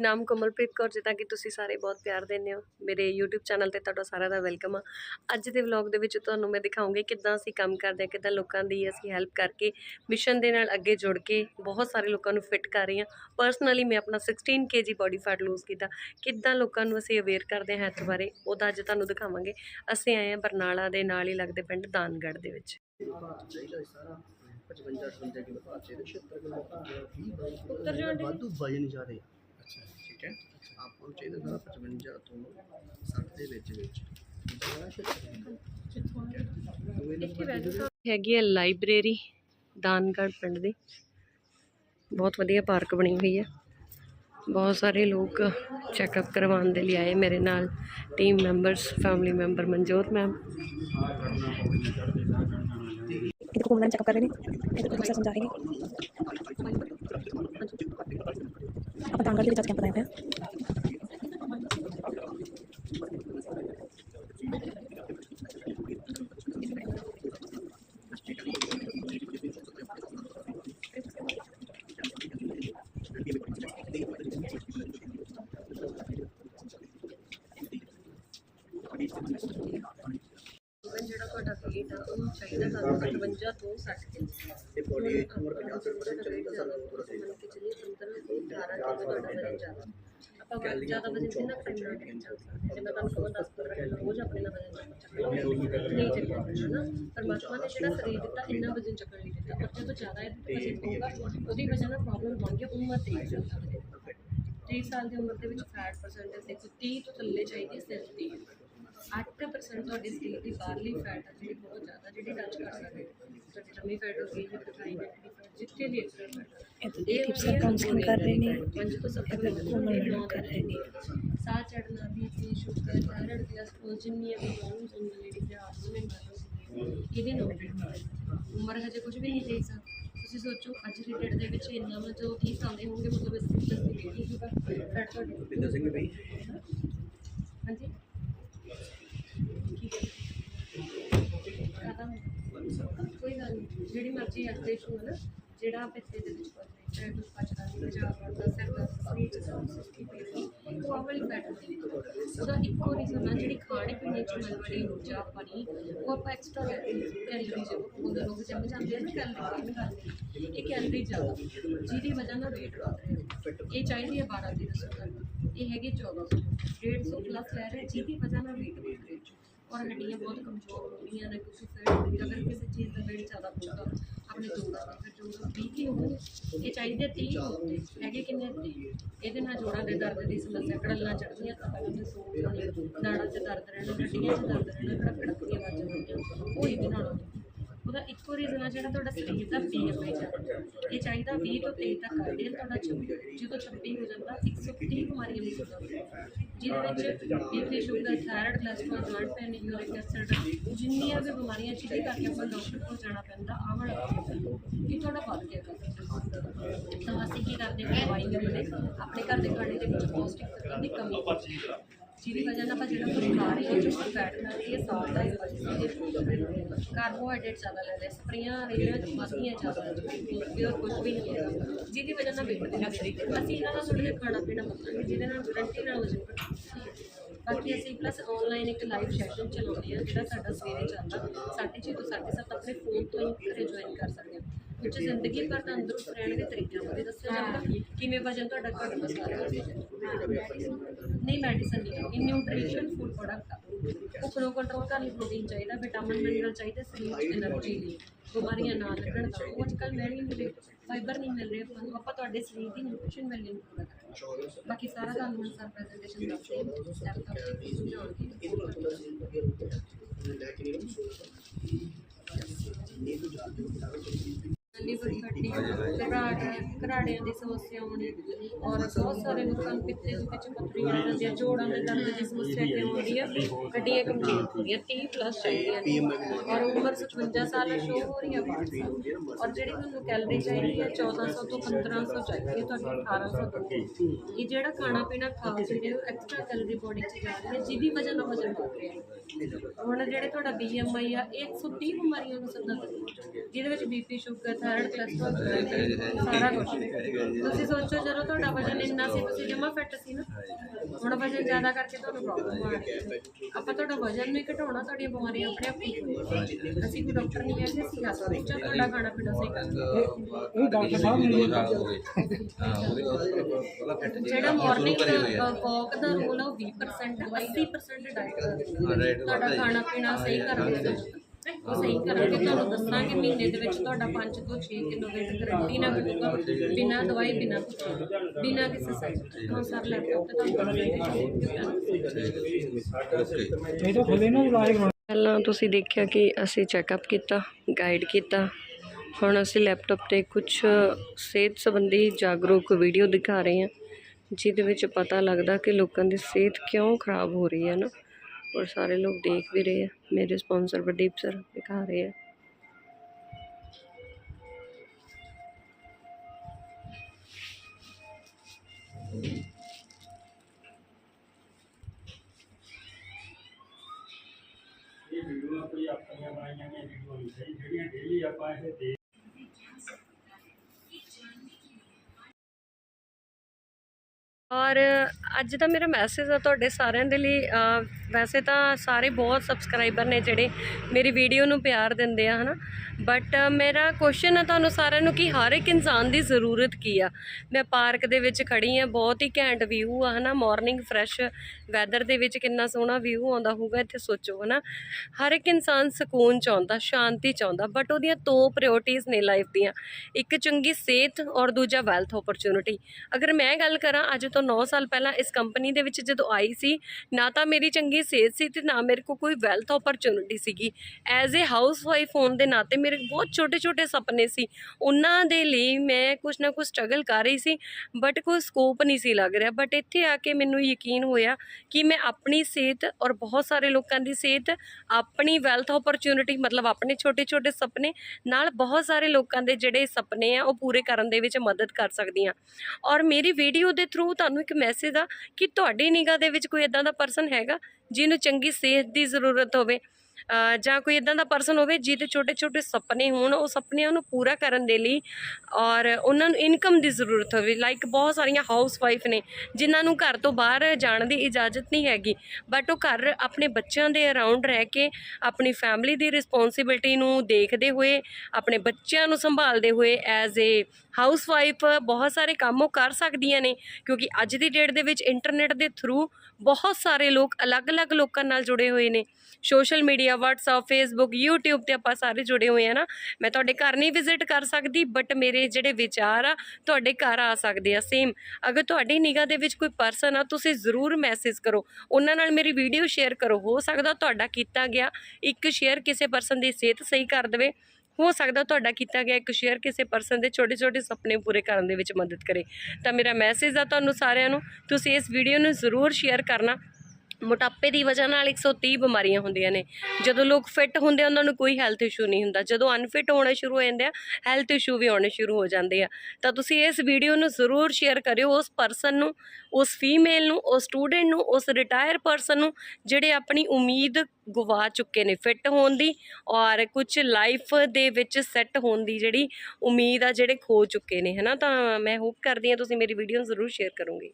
ਨਾਮ ਕਮਲਪ੍ਰੀਤ ਕੌਰ ਜਿੱਦਾਂ ਕਿ ਤੁਸੀਂ ਸਾਰੇ ਬਹੁਤ ਪਿਆਰ ਦਿੰਦੇ ਹੋ। ਮੇਰੇ YouTube ਚੈਨਲ ਤੇ ਤੁਹਾਡਾ ਸਾਰਿਆਂ ਦਾ ਵੈਲਕਮ ਆ। ਅੱਜ ਦੇ ਵਲੌਗ ਦੇ ਵਿੱਚ ਤੁਹਾਨੂੰ ਮੈਂ ਦਿਖਾਉਂਗੀ ਕਿੱਦਾਂ ਅਸੀਂ ਕੰਮ ਕਰਦੇ ਹਾਂ ਕਿੱਦਾਂ ਲੋਕਾਂ ਦੀ ਅਸੀਂ ਹੈਲਪ ਕਰਕੇ ਮਿਸ਼ਨ ਦੇ ਨਾਲ ਅੱਗੇ ਜੁੜ ਕੇ ਬਹੁਤ ਸਾਰੇ ਲੋਕਾਂ ਨੂੰ ਫਿਟ ਕਰ ਰਹੀ ਹਾਂ। ਪਰਸਨਲੀ ਮੈਂ ਆਪਣਾ 16 kg ਬੋਡੀ ਫੈਟ ਲੂਜ਼ ਕੀਤਾ। ਕਿੱਦਾਂ ਲੋਕਾਂ ਨੂੰ ਅਸੀਂ ਅਵੇਅਰ ਕਰਦੇ ਹਾਂ ਹੈਲਥ ਬਾਰੇ ਉਹਦਾ ਅੱਜ ਤੁਹਾਨੂੰ ਦਿਖਾਵਾਂਗੇ। ਅਸੀਂ ਆਏ ਹਾਂ ਬਰਨਾਲਾ ਦੇ ਨਾਲ ਹੀ ਲੱਗਦੇ ਪਿੰਡ ਦਾਨਗੜ੍ਹ ਦੇ ਵਿੱਚ। ਭਾਰ ਚਾਹੀਦਾ ਸੀ ਸਾਰਾ 55 58 ਕਿਲੋ ਭਾਰ ਚਾਹੀਦਾ। 76 ਕਿਲੋ ਭਾਰ ਉੱਤਰ ਜਾਣ ਦੇ। ਵਾਧੂ ਵਜਨ ਜ਼ਿਆਦੇ ਠੀਕ ਹੈ। ਆਪਾਂ ਨੂੰ ਚਾਹੀਦਾ ਸਾਰਾ 55 ਤੋਂ 60 ਦੇ ਵਿੱਚ ਵਿੱਚ। ਹੈਗੀ ਹੈ ਲਾਇਬ੍ਰੇਰੀ ਦਾਨਗੜ੍ਹ ਪਿੰਡ ਦੀ। ਬਹੁਤ ਵਧੀਆ ਪਾਰਕ ਬਣੀ ਹੋਈ ਹੈ। ਬਹੁਤ ਸਾਰੇ ਲੋਕ ਚੈੱਕਅਪ ਕਰਵਾਉਣ ਦੇ ਲਈ ਆਏ ਮੇਰੇ ਨਾਲ। Team members family member Manjot ma'am checkup ਕਰ ਰਹੇ ਨੇ। ਇਹਦੇ ਕੋਲ ਸਮਝਾ ਰਹੇ ਨੇ। ਆਪਾਂ ਤਾਂ ਦੇ ਵਿੱਚ ਅੱਜ ਕੈਂਪ ਲਾਇਆ ਪਿਆ ਜਿਹੜਾ ਤੁਹਾਡਾ weight ਆ ਉਹ ਚਾਹੀਦਾ ਤੁਹਾਨੂੰ 55 ਤੋਂ 60 ਕਿਲੋ ਤੇ ਬੋਡੀ ਉਮਰ 50 percent ਚਾਹੀਦਾ ਸਾਰਾ ਪੂਰਾ ਮੰਨ ਕੇ ਚੱਲੀਏ 15 ਤੋਂ 18 ਕਿਲੋ ਤੁਹਾਡਾ ਵਜ਼ਨ ਜ਼ਿਆਦਾ। ਆਪਾਂ ਬਹੁਤ ਜ਼ਿਆਦਾ ਵਜ਼ਨ ਤੇ ਨਾ ਕਰਨਾ ਜੇ ਮੈਂ ਤੁਹਾਨੂੰ ਕਹਾਂ 10 ਕਿਲੋ ਰੋਜ਼ ਆਪਣੇ ਨਾਲ ਵਜ਼ਨ ਚੱਕਣਾ। ਨਹੀਂ ਚੱਕਿਆ ਜਾਣਾ ਨਾ ਪਰਮਾਤਮਾ ਨੇ ਜਿਹੜਾ ਸਰੀਰ ਦਿੱਤਾ ਇੰਨਾ ਵਜ਼ਨ ਚੱਕਣ ਲਈ ਦਿੱਤਾ। ਪਰ ਜਦੋਂ ਜ਼ਿਆਦਾ ਇਹ ਵਜ਼ਨ ਹੋਊਗਾ। ਉਹਦੀ ਵਜ੍ਹਾ ਨਾਲ ਪ੍ਰੋਬਲਮ ਬਣ ਗਈ ਉਮਰ ਤੇ ਹੀ ਚੱਲਦਾ 30 ਸਾਲ ਦੀ ਉਮਰ ਦੇ ਵਿੱਚ ਫੈਟ ਪਰਸੈਂਟੇਜ 130 ਤੋਂ ਥੱਲੇ ਚਾਹੀਦੀ ਸਿਰਫ 30 8% ਤੁਹਾਡੀ ਸਰੀਰ ਦੀ ਬਾਹਰਲੀ ਫੈਟ ਹੈ ਜਿਹੜੀ ਬਹੁਤ ਜ਼ਿਆਦਾ ਜਿਹੜੀ ਟੱਚ ਕਰ ਸਕਦੇ ਤੁਹਾਡੀ ਟਮੀ ਫੈਟ ਹੋ ਗਈ ਫੈਟ ਜਿੱਥੇ ਵੀ ਐਕਸਟਰਾ ਫੈਟ ਇਹ ਟਿਪਸ ਦਾ ਕਾਉਂਸਲਿੰਗ ਕਰ ਰਹੇ ਨੇ। ਪੰਜ ਤੋਂ ਸੱਤ ਕੋਮਲ ਕਰ ਰਹੇ ਨੇ। ਸਾਹ ਚੜਨਾ ਬੀਪੀ ਸ਼ੂਗਰ ਥਾਇਰਾਇਡ ਕੋਲੇਸਟ੍ਰੋਲ ਜਿੰਨੀਆਂ ਵੀ ਪ੍ਰੋਬਲਮਸ ਹੁੰਦੀਆਂ ਲੇਡੀ ਦੇ ਹਾਰਮੋਨ ਇਹਦੇ ਨਾਲ ਉਮਰ ਹਜੇ ਕੁਝ ਵੀ ਨਹੀਂ ਦੇਖ ਸਕਦਾ ਤੁਸੀਂ ਸੋਚੋ ਅੱਜ ਦੀ ਡੇਟ ਦੇ ਵਿੱਚ ਇੰਨਾ ਵਾ ਜੋ 30 ਸਾਲ ਦੇ ਹੋਣਗੇ ਮਤਲਬ ਇਸ ਦੱਸੀ ਗਈ ਕਿ ਫੈਟ ਤੁਹਾਡੇ? ਬਿੰਦਰ ਸਿੰਘ ਬਈ ਹਾਂਜੀ? ਕਾਹਦਾ ਕੋਈ ਗੱਲ ਨਹੀਂ ਜਿਹੜੀ ਮਰਜ਼ੀ ਐਸਟੇਸ਼ਨ ਹੈ ਨਾ ਜਿਹੜਾ ਪਿੱਤੇ ਦੇ ਵਿੱਚ ਕੋਈ ਟ੍ਰੈਡ ਨੂੰ ਪਚਦਾ ਨਹੀਂ ਪੰਜਾਬ ਦਾ ਸਿਰ ਦਾ ਸਰੀਰ ਦਾ ਉਹ ਆਵਲੀ ਫੈਟ ਹੁੰਦੀ ਉਹਦਾ ਇੱਕੋ ਰੀਜ਼ਨ ਹੈ ਜਿਹੜੀ ਖਾਣੇ ਪੀਣੇ ਚ ਮਿਲਣ ਊਰਜਾ ਪਾਣੀ ਉਹ ਆਪਾਂ ਐਕਸਟਰਾ ਕੈਲਰੀਜ਼ ਉਹਦੇ ਲੋਕ ਜੰਮ ਜਾਂਦੇ ਆ ਨਾ ਕੈਲਰੀ ਇਹ ਕੈਲਰੀ ਜ਼ਿਆਦਾ ਜਿਹਦੀ ਵਜ੍ਹਾ ਨਾਲ weight ਵੱਧ ਰਿਹਾ ਇਹ ਚਾਹੀਦੀ ਹੈ 12 ਦੀ ਰਸੋਈ ਇਹ ਹੈਗੀ 1400 150 ਪਲੱਸ ਲੈ ਰਹੇ ਜਿਹਦੀ ਵਜ੍ਹਾ ਨਾਲ weight ਵੱਧ ਰਿਹਾ ਔਰ ਹੱਡੀਆਂ ਬਹੁਤ ਕਮਜ਼ੋਰ ਹੋ ਰਹੀਆਂ ਨੇ ਕਿਉਂਕਿ ਫਿਰ ਅਗਰ ਕਿਸੇ ਚੀਜ਼ ਦਾ weight ਜ਼ਿਆਦਾ ਹੋਊਗਾ ਆਪਣੇ ਜੋੜਾਂ ਦਾ ਫਿਰ ਜੋੜ 20 ਕੀ ਹੋਊ ਇਹ ਚਾਹੀਦੇ 30 ਹੁੰਦੇ ਹੈਗੇ ਕਿੰਨੇ 30 ਇਹਦੇ ਨਾਲ ਜੋੜਾਂ ਦੇ ਦਰਦ ਦੀ ਸਮੱਸਿਆ ਕੜਲਾਂ ਚੜ੍ਹਦੀਆਂ ਤਾਂ ਵੀ ਸੋਚ ਹੋਣੀ ਨਾੜਾਂ 'ਚ ਦਰਦ ਰਹਿਣਾ ਹੱਡੀਆਂ 'ਚ ਦਰਦ ਰਹਿਣਾ ਕੜਕ ਕੜਕ ਦੀਆਂ ਆਵਾਜ਼ਾਂ ਹੋਣੀਆਂ ਉਹ ਇਹਦੇ ਨਾਲ ਉਹਦਾ ਇੱਕੋ ਰੀਜ਼ਨ ਆ ਜਿਹੜਾ ਤੁਹਾਡਾ ਸਰੀਰ ਦਾ ਪੀਐਮਆਈ ਜ਼ਿਆਦਾ ਇਹ ਚਾਹੀਦਾ 20 ਤੋਂ 23 ਤੱਕ ਆਈਡੀਅਲ ਤੁਹਾਡਾ 26 ਜਦੋਂ 26 ਹੋ ਜਾਂਦਾ 130 ਬਿਮਾਰੀਆਂ ਦੀ ਸੁਣਦਾ ਜਿਹਦੇ ਵਿੱਚ BP sugar thyroid cholesterol joint pain uric acid ਜਿੰਨੀਆਂ ਵੀ ਬਿਮਾਰੀਆਂ ਜਿਹਦੇ ਕਰਕੇ ਆਪਾਂ ਡਾਕਟਰ ਕੋਲ ਜਾਣਾ ਪੈਂਦਾ, ਆਹ ਵਾਲਾ ਇਹ ਤੁਹਾਡਾ ਵੱਧ ਗਿਆ ਤਾਂ ਅਸੀਂ ਕੀ ਕਰਦੇ ਹਾਂ ਦਵਾਈ ਲੈਂਦੇ ਆਪਣੇ ਘਰ ਦੇ ਖਾਣੇ ਦੇ ਵਿੱਚ ਪੌਸ਼ਟਿਕ ਤੱਤਾਂ ਦੀ ਕਮੀ ਜਿਹਦੀ ਵਜ੍ਹਾ ਨਾਲ ਆਪਾਂ ਜਿਹੜਾ ਕੁਝ ਖਾ ਰਹੇ ਹਾਂ ਉਹ ਫੈਟ ਨਾਲ ਇਹ ਸਾਲ ਦਾ ਕਾਰਬੋਹਾਈਡਰੇਟ ਜ਼ਿਆਦਾ ਲੈਂਦੇ ਸਪਰੇਆਂ ਰੇਹਾਂ ਮਸਕੀਆਂ ਜ਼ਿਆਦਾ ਪਿਓਰ ਕੁਝ ਵੀ ਨਹੀਂ ਹੈ ਜਿਹਦੀ ਵਜ੍ਹਾ ਨਾਲ ਬਿਗੜ ਰਿਹਾ ਅਸੀਂ ਇਹਨਾਂ ਦਾ ਥੋੜ੍ਹਾ ਜਿਹਾ ਖਾਣਾ ਪੀਣਾ ਬਦਲਾਂਗੇ ਜਿਹਦੇ ਨਾਲ ਗਰੰਟੀ ਨਾਲ ਵਜਨ ਘਟਾਉਂਗੇ ਬਾਕੀ ਅਸੀਂ ਪਲੱਸ ਆਨਲਾਈਨ ਇੱਕ ਲਾਈਵ ਸੈਸ਼ਨ ਚਲਾਉਂਦੇ ਹਾਂ, ਜਿਹੜਾ ਸਾਡਾ ਸਵੇਰੇ ਚੱਲਦਾ 6:30 ਤੋਂ 7:30 ਆਪਣੇ ਫੋਨ ਤੋਂ ਹੀ ਘਰੇ ਜੁਆਇਨ ਕਰ ਸਕਦੇ ਹਾਂ। ਉੱਚ ਜ਼ਿੰਦਗੀ ਪਰ ਤੰਦਰੁਸਤ ਰਹਿਣ ਦੇ ਤਰੀਕਿਆਂ ਬਾਰੇ ਦੱਸਿਆ ਜਾਂਦਾ। ਕਿਵੇਂ ਵਜਨ ਤੁਹਾਡਾ ਘਟਣਾ ਸਾਰਾ ਨਹੀਂ ਮੈਡੀਸਨ ਨਹੀਂ। ਇਹ ਨਿਊਟ੍ਰੀਸ਼ਨ ਫੂਡ ਪ੍ਰੋਡਕਟ ਆ। ਭੁੱਖ ਨੂੰ ਕੰਟਰੋਲ ਕਰਨ ਲਈ ਪ੍ਰੋਟੀਨ ਚਾਹੀਦਾ ਵਿਟਾਮਿਨ ਮਿਨਰਲ ਚਾਹੀਦਾ ਸਰੀਰ ਚ એનર્ਜੀ ਲਈ। ਬਿਮਾਰੀਆਂ ਨਾ ਲੱਗਣ ਦਾ ਉਹ ਅੱਜਕੱਲ ਨਹੀਂ ਮਿਲੇ ਫਾਈਬਰ ਨਹੀਂ ਮਿਲ ਰਿਹਾ ਤੁਹਾਨੂੰ ਆਪਾਂ ਤੁਹਾਡੇ ਸਰੀਰ ਦੀ ਨਿਊਟ੍ਰੀਸ਼ਨ ਵੈਲਿਊ ਨੂੰ ਪੂਰਾ ਕਰਾਂਗੇ। ਬਾਕੀ ਸਾਰਾ ਤੁਹਾਨੂੰ ਹੁਣ ਸਰ ਪ੍ਰੈਜੈਂਟੇਸ਼ਨ ਦੱਸਦੇ ਹਾਂ ਸਟੈਪ ਤੋਂ ਸੁਝਾਉਣ ਦੀ ਫੈਟੀ ਘਰਾੜ ਘਰਾੜਿਆਂ ਦੀ ਸਮੱਸਿਆ ਹੋਣੀ ਔਰ ਬਹੁਤ ਸਾਰੇ ਲੋਕਾਂ ਨੂੰ ਪਿੱਤੇ ਦੇ ਵਿੱਚ ਪੱਥਰੀਆਂ ਆ ਜਾਂਦੀਆਂ ਜੋੜਾਂ ਦੇ ਦਰਦ ਦੀ ਸਮੱਸਿਆ ਕਿਉਂ ਆਉਂਦੀ ਹੈ ਹੱਡੀਆਂ ਕਮਜ਼ੋਰ ਹੁੰਦੀਆਂ 30 ਪਲੱਸ ਚਾਹੀਦੀਆਂ ਨੇ ਔਰ ਉਮਰ 57 ਸਾਲ ਸ਼ੋ ਹੋ ਰਹੀ ਸਾਲ। ਔਰ ਜਿਹੜੀ ਤੁਹਾਨੂੰ ਕੈਲਰੀ ਚਾਹੀਦੀ ਹੈ 1400 ਤੋਂ 1500 ਚਾਹੀਦੀ ਹੈ ਤੁਹਾਡੀ 1800 ਤੋਂ। ਇਹ ਜਿਹੜਾ ਖਾਣਾ ਪੀਣਾ ਖਾ ਜਿਹੜੇ ਐਕਸਟਰਾ ਕੈਲਰੀ ਬੋਡੀ 'ਚ ਜਾ ਰਹੀ ਹੈ ਜਿਹਦੀ ਵਜ੍ਹਾ ਨਾਲ ਵਜਨ ਵੱਧ ਰਿਹਾ। ਹੈ ਹੁਣ ਜਿਹੜੇ ਤੁਹਾਡਾ BMI ਆ ਇਹ 130 ਬਿਮਾਰੀਆਂ ਨੂੰ ਸੱਦਾ ਜਿਹਦੇ ਵਿੱਚ ਬੀਪੀ ਸ਼ੂਗਰ ਥਾਇਰਾਇਡ ਕੋਲੇਸਟ੍ਰੋਲ ਸਾਰਾ ਕੁਝ ਤੁਸੀਂ ਸੋਚੋ ਜਦੋਂ ਤੁਹਾਡਾ ਵਜਨ ਇੰਨਾ ਸੀ ਤੁਸੀਂ ਜਮਾ ਫਿੱਟ ਸੀ ਨਾ। ਹੁਣ ਵਜਨ ਜ਼ਿਆਦਾ ਕਰਕੇ ਤੁਹਾਨੂੰ ਪ੍ਰੋਬਲਮ ਆ ਰਹੀ ਹੈ। ਆਪਾਂ ਤੁਹਾਡਾ ਵਜਨ ਨਹੀਂ ਘਟਾਉਣਾ ਤੁਹਾਡੀਆਂ ਬਿਮਾਰੀਆਂ ਆਪਣੇ ਆਪ ਠੀਕ ਹੋ ਜਾਣਗੀਆਂ ਅਸੀਂ ਕੋਈ ਡਾਕਟਰ ਨਹੀਂ ਹੈਗੇ ਅਸੀਂ ਹੱਥ ਵਿੱਚ ਤੁਹਾਡਾ ਖਾਣਾ ਪੀਣਾ ਸਹੀ ਕਰਾਂਗੇ ਇਹ ਡਾਕਟਰ ਸਾਹਿਬ ਨੇ ਹੋ ਹਾਂ ਜਿਹੜਾ ਮਾਰਨਿੰਗ ਵਾਕ ਦਾ ਰੋਲ ਆ ਉਹ 20% 80% ਡਾਈਟ ਦਾ ਹਾਂ, ਤੁਹਾਡਾ। ਖਾਣਾ ਪੀਣਾ ਸਹੀ ਕਰਾਂਗੇ ਉਹ ਸਹੀ ਕਰਾਂਗੇ ਤੁਹਾਨੂੰ ਦੱਸਾਂਗੇ ਮਹੀਨੇ ਦੇ ਵਿੱਚ ਤੁਹਾਡਾ 5 ਤੋਂ 6 ਕਿਲੋ weight ਗਰੰਟੀ ਨਾਲ ਘਟੂਗਾ ਬਿਨਾਂ ਦਵਾਈ ਬਿਨਾਂ ਕੁਛ ਬਿਨਾਂ ਕਿਸੇ ਸਾਈਡ ਤੋਂ ਸਰ ਲੈਪਟਾਪ ਤੇ ਤੁਹਾਨੂੰ ਇਹ ਤਾਂ ਖੁੱਲੇ ਨੂੰ ਕਰਾਉਣਾ ਪਹਿਲਾਂ ਤੁਸੀਂ ਦੇਖਿਆ ਕਿ ਅਸੀਂ ਚੈੱਕਅਪ ਕੀਤਾ ਗਾਈਡ ਕੀਤਾ। ਹੁਣ ਅਸੀਂ ਲੈਪਟਾਪ ਤੇ ਕੁਝ ਸਿਹਤ ਸੰਬੰਧੀ ਜਾਗਰੂਕ ਵੀਡੀਓ ਦਿਖਾ ਰਹੇ ਹਾਂ ਜਿਹਦੇ ਵਿੱਚ ਪਤਾ ਲੱਗਦਾ ਕਿ ਲੋਕਾਂ ਦੀ ਸਿਹਤ ਕਿਉਂ ਖਰਾਬ ਹੋ ਰਹੀ ਹੈ ਨਾ। ਔਰ ਸਾਰੇ ਲੋਕ ਦੇਖ ਵੀ ਰਹੇ ਆ ਮੇਰੇ ਸਪਾਂਸਰ ਪ੍ਰਦੀਪ ਸਰ ਦਿਖਾ ਰਹੇ ਆ ਇਹ ਅੱਜ ਦਾ ਮੇਰਾ ਮੈਸੇਜ ਆ ਤੁਹਾਡੇ ਸਾਰਿਆਂ ਦੇ ਲਈ ਵੈਸੇ ਤਾਂ ਸਾਰੇ ਬਹੁਤ ਸਬਸਕ੍ਰਾਈਬਰ ਨੇ ਜਿਹੜੇ ਮੇਰੀ ਵੀਡੀਓ ਨੂੰ ਪਿਆਰ ਦਿੰਦੇ ਆ, ਹਨਾ? ਬਟ ਮੇਰਾ ਕੁਐਸਚਨ ਆ ਤੁਹਾਨੂੰ ਸਾਰਿਆਂ ਨੂੰ ਕਿ ਹਰ ਇੱਕ ਇਨਸਾਨ ਦੀ ਜ਼ਰੂਰਤ ਕੀ ਆ? ਮੈਂ ਪਾਰਕ ਦੇ ਵਿੱਚ ਖੜੀ ਆ, ਬਹੁਤ ਹੀ ਘੈਂਟ ਵਿਊ ਆ, ਹਨਾ? ਮਾਰਨਿੰਗ ਫਰੈਸ਼ ਵੈਦਰ ਦੇ ਵਿੱਚ ਕਿੰਨਾ ਸੋਹਣਾ ਵਿਊ ਆਉਂਦਾ ਹੋਊਗਾ, ਇੱਥੇ ਸੋਚੋ, ਹਨਾ? ਹਰ ਇੱਕ ਇਨਸਾਨ ਸਕੂਨ ਚਾਹੁੰਦਾ, ਸ਼ਾਂਤੀ ਚਾਹੁੰਦਾ ਬਟ ਉਹਦੀਆਂ ਦੋ ਪ੍ਰਾਇੋਰਟੀਆਂ ਨੇ ਲਾਈਫ ਦੀਆਂ, ਇੱਕ ਚੰਗੀ ਸਿਹਤ ਔਰ ਦੂਜਾ ਵੈਲਥ ਓਪਰਚ्युनिटी ਅਗਰ ਮੈਂ ਗੱਲ ਕਰਾਂ, ਅੱਜ ਤੋਂ 9 ਸਾਲ ਪਹਿਲਾਂ ਇਸ ਕੰਪਨੀ ਦੇ ਵਿੱਚ ਜਦੋਂ ਆਈ ਸੀ, ਨਾ ਤਾਂ ਮੇਰੀ ਚੰਗੀ ਸਿਹਤ ਸੀ ਤੇ ਨਾ ਮੇਰੇ ਕੋਲ ਕੋਈ ਵੈਲਥ ਓਪਰਚ्युनिटी ਸੀਗੀ। ਐਜ਼ ਅ ਹਾਊਸ ਵਾਈਫ ਹੋਣ ਦੇ ਨਾਤੇ ਮੇਰੇ ਬਹੁਤ ਛੋਟੇ ਛੋਟੇ ਸੁਪਨੇ ਸੀ। ਉਹਨਾਂ ਦੇ ਲਈ ਮੈਂ ਕੁਝ ਨਾ ਕੁਝ ਸਟਰਗਲ ਕਰ ਰਹੀ ਸੀ ਬਟ ਕੋਈ ਸਕੋਪ ਨਹੀਂ ਸੀ ਲੱਗ ਰਿਹਾ। ਬਟ ਇੱਥੇ ਆ ਕੇ ਮੈਨੂੰ ਯਕੀਨ ਹੋਇਆ ਕਿ ਮੈਂ ਆਪਣੀ ਸਿਹਤ ਔਰ ਬਹੁਤ ਸਾਰੇ ਲੋਕਾਂ ਦੀ ਸਿਹਤ, ਆਪਣੀ ਵੈਲਥ ਓਪਰਚੁਨਿਟੀ ਮਤਲਬ ਆਪਣੇ ਛੋਟੇ-ਛੋਟੇ ਸੁਪਨੇ ਨਾਲ ਬਹੁਤ ਸਾਰੇ ਲੋਕਾਂ ਦੇ ਜਿਹੜੇ ਸੁਪਨੇ ਆ ਉਹ ਪੂਰੇ ਕਰਨ ਦੇ ਵਿੱਚ ਮਦਦ ਕਰ ਸਕਦੀ ਆ ਔਰ ਮੇਰੀ ਵੀਡੀਓ ਦੇ ਥਰੂ ਤੁਹਾਨੂੰ ਇੱਕ ਮੈਸੇਜ ਆ ਕਿ ਤੁਹਾਡੀ ਨਿਗਾਹ ਦੇ ਵਿੱਚ ਕੋਈ ਇਦਾਂ ਦਾ ਪਰਸਨ ਹੈਗਾ ਜਿਹਨੂੰ ਚੰਗੀ ਸਿਹਤ ਦੀ ਜ਼ਰੂਰਤ ਹੋਵੇ। ਜਾਂ ਕੋਈ ਇਦਾਂ ਦਾ ਪਰਸਨ ਹੋਵੇ ਜਿਹਦੇ ਛੋਟੇ ਛੋਟੇ ਸੁਪਨੇ ਹੋਣ, ਉਹ ਸੁਪਨਿਆਂ ਨੂੰ ਪੂਰਾ ਕਰਨ ਦੇ ਲਈ ਔਰ ਉਹਨਾਂ ਨੂੰ ਇਨਕਮ ਦੀ ਜ਼ਰੂਰਤ ਹੋਵੇ। ਲਾਈਕ ਬਹੁਤ ਸਾਰੀਆਂ ਹਾਊਸ ਵਾਈਫ ਨੇ, ਜਿਨ੍ਹਾਂ ਨੂੰ ਘਰ ਤੋਂ ਬਾਹਰ ਜਾਣ ਦੀ ਇਜਾਜ਼ਤ ਨਹੀਂ ਹੈਗੀ। ਬਟ ਉਹ ਘਰ ਆਪਣੇ ਬੱਚਿਆਂ ਦੇ ਅਰਾਊਂਡ ਰਹਿ ਕੇ ਆਪਣੀ ਫੈਮਿਲੀ ਦੀ ਰਿਸਪੌਂਸਿਬਿਲਟੀ ਨੂੰ ਦੇਖਦੇ ਹੋਏ, ਆਪਣੇ ਬੱਚਿਆਂ ਨੂੰ ਸੰਭਾਲਦੇ ਹੋਏ ਐਜ਼ ਏ ਹਾਊਸ ਵਾਈਫ ਬਹੁਤ ਸਾਰੇ ਕੰਮ ਉਹ ਕਰ ਸਕਦੀਆਂ ਨੇ। ਕਿਉਂਕਿ ਅੱਜ ਦੀ ਡੇਟ ਦੇ ਵਿੱਚ ਇੰਟਰਨੈਟ ਦੇ ਥਰੂ ਬਹੁਤ ਸਾਰੇ ਲੋਕ ਅਲੱਗ-ਅਲੱਗ ਲੋਕਾਂ ਨਾਲ ਜੁੜੇ ਹੋਏ ਨੇ। Social media, WhatsApp, Facebook, YouTube ਤੇ ਆਪਾਂ ਸਾਰੇ ਜੁੜੇ ਹੋਏ ਆ ਨਾ। ਮੈਂ ਤੁਹਾਡੇ ਘਰ ਨਹੀਂ ਵਿਜ਼ਿਟ ਕਰ ਸਕਦੀ ਬਟ ਮੇਰੇ ਜਿਹੜੇ ਵਿਚਾਰ ਆ, ਤੁਹਾਡੇ ਘਰ ਆ ਸਕਦੇ ਆ ਸੇਮ ਅਗਰ ਤੁਹਾਡੀ ਨਿਗਾਹ ਦੇ ਵਿੱਚ ਕੋਈ ਪਰਸਨ ਆ, ਤੁਸੀਂ ਜ਼ਰੂਰ ਮੈਸੇਜ ਕਰੋ। ਉਹਨਾਂ ਨਾਲ ਮੇਰੀ ਵੀਡੀਓ ਸ਼ੇਅਰ ਕਰੋ। ਹੋ ਸਕਦਾ ਤੁਹਾਡਾ ਕੀਤਾ ਗਿਆ ਇੱਕ ਸ਼ੇਅਰ ਕਿਸੇ ਪਰਸਨ ਦੀ ਸਿਹਤ ਸਹੀ ਕਰ ਦੇਵੇ। ਹੋ ਸਕਦਾ ਤੁਹਾਡਾ ਕੀਤਾ ਗਿਆ ਇੱਕ ਸ਼ੇਅਰ ਕਿਸੇ ਪਰਸਨ ਦੇ ਛੋਟੇ ਛੋਟੇ ਸੁਪਨੇ ਪੂਰੇ ਕਰਨ ਦੇ ਵਿੱਚ ਮਦਦ ਕਰੇ। ਤਾਂ ਮੇਰਾ ਮੈਸੇਜ ਆ ਤੁਹਾਨੂੰ ਸਾਰਿਆਂ ਨੂੰ। ਤੁਸੀਂ ਇਸ ਵੀਡੀਓ ਨੂੰ ਜ਼ਰੂਰ ਸ਼ੇਅਰ ਕਰਨਾ। ਮੋਟਾਪੇ ਦੀ ਵਜ੍ਹਾ ਨਾਲ 130 ਬਿਮਾਰੀਆਂ ਹੁੰਦੀਆਂ ਨੇ। ਜਦੋਂ ਲੋਕ ਫਿੱਟ ਹੁੰਦੇ ਆ, ਉਹਨਾਂ ਨੂੰ ਕੋਈ ਹੈਲਥ ਇਸ਼ੂ ਨਹੀਂ ਹੁੰਦਾ। ਜਦੋਂ ਅਨਫਿਟ ਹੋਣੇ ਸ਼ੁਰੂ ਹੋ ਜਾਂਦੇ ਆ ਹੈਲਥ ਇਸ਼ੂ ਵੀ ਆਉਣੇ ਸ਼ੁਰੂ ਹੋ ਜਾਂਦੇ ਆ। ਤਾਂ ਤੁਸੀਂ ਇਸ ਵੀਡੀਓ ਨੂੰ ਜ਼ਰੂਰ ਸ਼ੇਅਰ ਕਰਿਓ ਉਸ ਪਰਸਨ ਨੂੰ, ਉਸ ਫੀਮੇਲ ਨੂੰ, ਉਸ ਸਟੂਡੈਂਟ ਨੂੰ, ਉਸ ਰਿਟਾਇਰ ਪਰਸਨ ਨੂੰ, ਜਿਹੜੇ ਆਪਣੀ ਉਮੀਦ ਗਵਾ ਚੁੱਕੇ ਨੇ ਫਿੱਟ ਹੋਣ ਦੀ ਔਰ ਕੁਝ ਲਾਈਫ ਦੇ ਵਿੱਚ ਸੈੱਟ ਹੋਣ ਦੀ ਜਿਹੜੀ ਉਮੀਦ ਆ, ਜਿਹੜੇ ਖੋ ਚੁੱਕੇ ਨੇ। ਹਨਾ? ਤਾਂ ਮੈਂ ਹੋਪ ਕਰਦੀ ਹਾਂ ਤੁਸੀਂ ਮੇਰੀ ਵੀਡੀਓ ਨੂੰ ਜ਼ਰੂਰ ਸ਼ੇਅਰ ਕਰੋਗੇ।